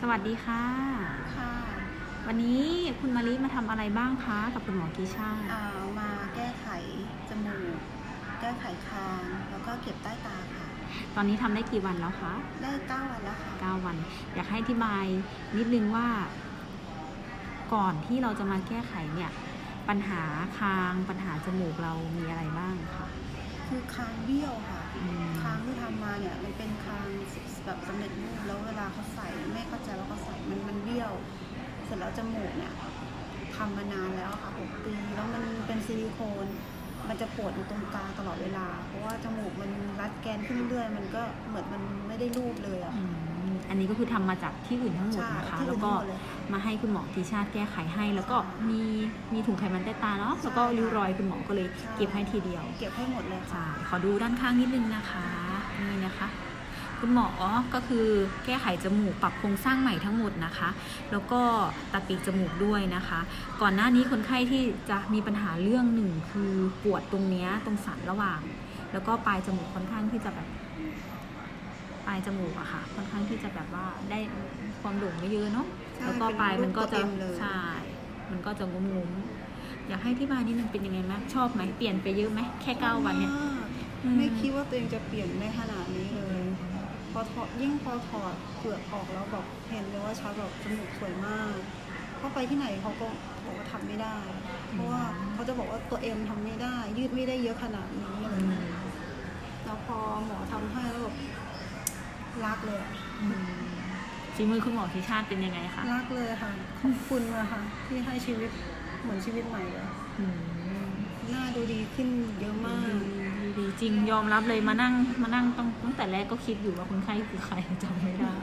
สวัสดีค่ะ ค่ะ วันนี้คุณมาริมาทำอะไรบ้างคะกับคุณหมอกีชาติอ่ามาแก้ไขจมูก แก้ไขคาง แล้วก็เก็บใต้ตาค่ะ ตอนนี้ทำได้กี่วันแล้วคะได้เก้าวันแล้วค่ะ 9วัน อยากให้อธิบายนิดนึงว่า ก่อนที่เราจะมาแก้ไขเนี่ย ปัญหาคางปัญหาจมูกเรามีอะไรบ้างคะคือคางเบี้ยวค่ะ อืมคางที่ทำ มาเนี่ยมันเป็นคางแบบสำเร็จรูปแล้วเวลาเขาใส่ไม่เข้าใจว่าเขาใส่มันมันเบี้ยว เสร็จแล้วจมูกเนี่ยทำมานานแล้วค่ะหกปีแล้วมันเป็นซิลิโคน มันจะปวดอยู่ตรงกลางตลอดเวลา เพราะว่าจมูกมันรัดแกนขึ้นเรื่อยมันก็เหมือนมันไม่ได้รูปเลยอะ อืมอันนี้ก็คือทำมาจากที่อื่นทั้งหมดใช่นะคะที่แล้วอื่นก็ทั้งหมดเลยมาให้คุณหมอกีชาติแก้ไขให้ แล้วก็มีมีถุงไขมันใต้ตาเนาะแล้วก็ริ้วรอยคุณหมอก็เลยใช่เก็บให้ทีเดียว เก็บให้หมดเลยค่ะใช่ขอดูด้านข้างนิดนึงนะคะนี่นะคะคุณหมอก็คือแก้ไขจมูกปรับโครงสร้างใหม่ทั้งหมดนะคะ แล้วก็ตัดปีกจมูกด้วยนะคะ ก่อนหน้านี้คนไข้ที่จะมีปัญหาเรื่องหนึ่งคือปวดตรงเนี้ยตรงสันระหว่าง แล้วก็ปลายจมูกค่อนข้างที่จะแบบปลายจมูกอะค่ะ ค่อนข้างที่จะแบบว่าได้ความโด่งไม่เยอะเนาะใช่แล้วก็ปลายมันก็จะเป็นรูปตัว M เลย ใช่มันก็จะงุ้มๆอยากให้ที่บายนิดนึงเป็นยังไงไหมชอบไหมเปลี่ยนไปเยอะไหมแค่เก้าวันเนี่ยมากอืม ไม่คิดว่าตัวเองจะเปลี่ยนได้ขนาดนี้เลย พอถอดยิ่งพอถอดเปลือกออกแล้วแบบเห็นเลยว่าชัดแบบจมูกสวยมากเข้าไปที่ไหนเขาก็บอกว่าทำไม่ได้ เพราะว่าเขาจะบอกว่าตัวเอ็มทำไม่ได้ ยืดไม่ได้เยอะขนาดนี้อะไรอืมเงี้ย แล้วพอหมอทำให้แล้วแบบ รักเลยอะอืมฝีมือคุณหมอทิชาติเป็นยังไงคะรักเลยค่ะ ขอบคุณอะค่ะ ที่ให้ชีวิตเหมือนชีวิตใหม่เลยอืมหน้าดูดีขึ้นเยอะมาก ดีดีจริงยอมรับเลยมานั่งมานั่งตั้งตั้งแต่แรกก็คิดอยู่ว่าคนไข้คือใครจำไม่ได้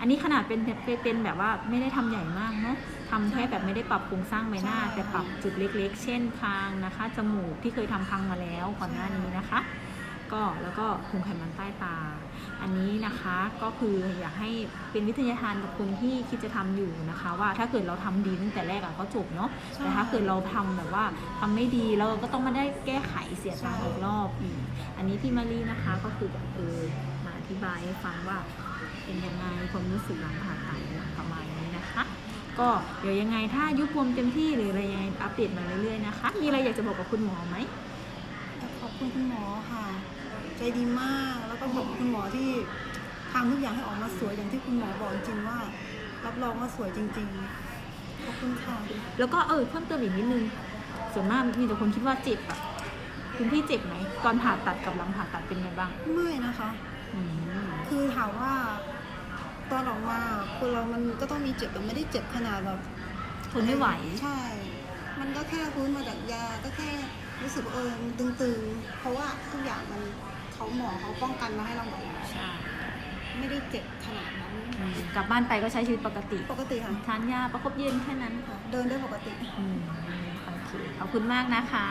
อันนี้ขนาดเป็นเป็นเป็นแบบว่าไม่ได้ทำใหญ่มากเนาะทำแค่แบบไม่ได้ปรับโครงสร้างใบหน้า ใช่ แต่ปรับจุดเล็ก ๆ เช่นคางนะคะ จมูกที่เคยทำพังมาแล้วก่อนหน้านี้นะคะ ก็แล้วก็ถุงไขมันใต้ตา อันนี้นะคะก็คืออยากให้เป็นวิทยาทานกับคนที่คิดจะทำอยู่นะคะ ว่าถ้าเกิดเราทำดีตั้งแต่แรกอะก็จบเนาะใช่แต่ถ้าเกิดเราทำแบบว่าทำไม่ดีเราก็ต้องมาได้แก้ไขเสียตังค์ใช่อีกรอบอีกอันนี้พี่มารีนะคะก็คือแบบเออมาอธิบายให้ฟังว่าเป็นยังไงความรู้สึกหลังผ่าตัดประมาณนี้นะคะก็เดี๋ยวยังไงถ้ายุบวมเต็มที่หรืออะไรยังไงอัปเดตมาเรื่อยๆนะคะ มีอะไรอยากจะบอกกับคุณหมอไหมขอบ คุณคุณหมอค่ะ ใจดีมากแล้วก็ขอบคุณคุณหมอที่ทำทุกอย่างให้ออกมาสวยอย่างที่คุณหมอบอกจริงๆว่า รับรองว่าสวยจริงๆขอบคุณค่ะแล้วก็เออเพิ่มเติมอีกนิดนึงส่วนมากมีแต่คนคิดว่าเจ็บอะคุณพี่เจ็บไหมตอนผ่าตัดกับหลังผ่าตัดเป็นไงบ้างไม่นะคะอืมคือถามว่าตอนออกมาคนเรามันก็ต้องมีเจ็บแต่ไม่ได้เจ็บขนาดแบบทนไม่ไหวใช่ มันก็แค่ฟื้นมาจากยาก็แค่ รู้สึกว่าเออมันตึงๆ เพราะว่าทุกอย่างมันเขาหมอเขาป้องกันมาให้เราหมดแล้วใช่ไม่ได้เจ็บขนาดนั้น อืมกลับบ้านไปก็ใช้ชีวิตปกติ ปกติค่ะ ทานยาประคบเย็นแค่นั้นเดินได้ปกติ อืมโอเคขอบคุณมากนะคะค่ะ